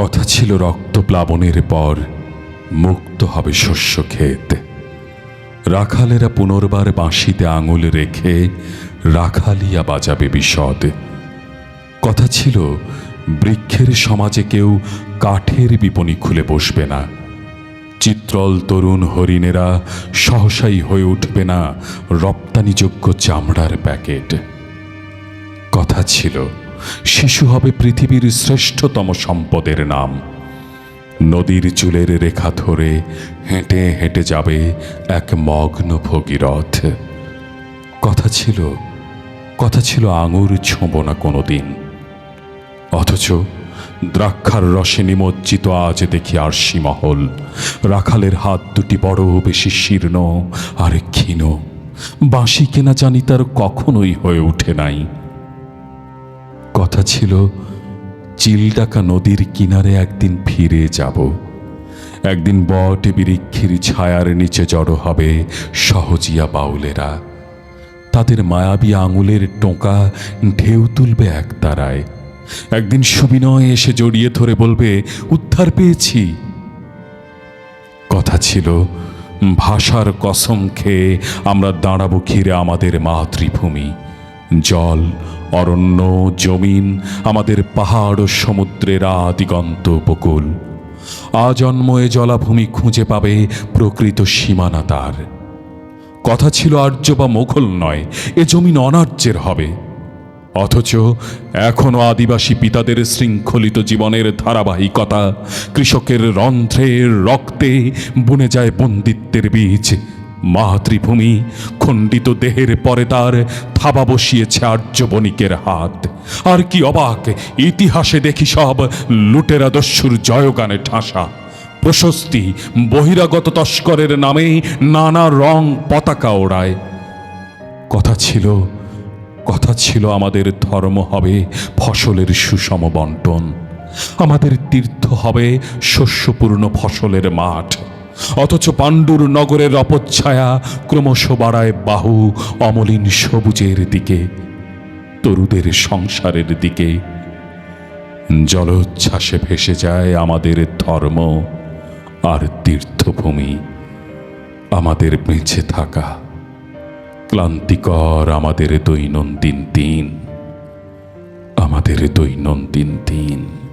কথা ছিল রক্ত প্লাবনের পর মুক্ত হবে শস্য ক্ষেত। রাখালেরা পুনর্বার বাঁশিতে আঙুল রেখে রাখালিয়া বাজাবে বিশদ। কথা ছিল, বৃক্ষের সমাজে কেউ কাঠের বিপণী খুলে বসবে না। চিত্রল তরুণ হরিণেরা সহসাই হয়ে উঠবে না রপ্তানিযোগ্য চামড়ার প্যাকেট। কথা ছিল শিশু হবে পৃথিবীর শ্রেষ্ঠতম সম্পদের নাম। নদীর চুলের রেখা ধরে হেঁটে হেঁটে যাবে এক মগ্ন ভগীরথ। কথা ছিল কথা ছিল আঙুর ছোঁব না কোনোদিন। অথচ দ্রাক্ষার রসে নিমজ্জিত আজ দেখি আরশি মহল। রাখালের হাত দুটি বড়, বেশি শীর্ণ আর ক্ষীণ। বাঁশি কেনা জানি তার কখনোই হয়ে ওঠে নাই। কথা ছিল, চিলডাকা নদীর কিনারে একদিন ফিরে যাব। একদিন বট বৃক্ষের ছায়ার নিচে জড়ো হবে সহজিয়া বাউলেরা। তাদের মায়াবী আঙুলের টোকা ঢেউ তুলবে এক তারায়। একদিন সুবিনয় এসে জড়িয়ে ধরে বলবে, উদ্ধার পেয়েছি। কথা ছিল, ভাষার কসম খেয়ে আমরা দাঁড়াবো ঘিরে আমাদের মাতৃভূমি। জল অরণ্য, জমিন, আমাদের পাহাড় ও সমুদ্রের আদিগন্ত উপকূল। আজন্ময়ে জলাভূমি খুঁজে পাবে প্রকৃত সীমানা তার। কথা ছিল আর্য বা মোঘল নয়, এ জমিন অনার্যের হবে। অথচ এখনও আদিবাসী পিতাদের শৃঙ্খলিত জীবনের ধারাবাহিকতা, কৃষকের রন্ধ্রে রক্তে বুনে যায় বন্দিত্বের বীজ। মাতৃভূমি, খণ্ডিত দেহের পরে তার থাবা বসিয়েছে আর্য বণিকের হাত। আর কি অবাক, ইতিহাসে দেখি সব লুটেরা দস্যুর জয়গানে ঠাসা। প্রশস্তি, বহিরাগত তস্করের নামে নানা রং পতাকা ওড়ায়। কথা ছিল কথা ছিল আমাদের ধর্ম হবে ফসলের সুষম বন্টন। আমাদের তীর্থ হবে শস্যপূর্ণ ফসলের মাঠ। অথচ পাণ্ডুর নগরের অপচ্ছায়া ক্রমশ বাড়ায় বাহু অমলিন সবুজের দিকে, তরুদের সংসারের দিকে। জলোচ্ছ্বাসে ভেসে যায় আমাদের ধর্ম আর তীর্থভূমি, আমাদের বেঁচে থাকা। ক্লান্তিকর আমাদের দৈনন্দিন দিন, আমাদের দৈনন্দিন দিন।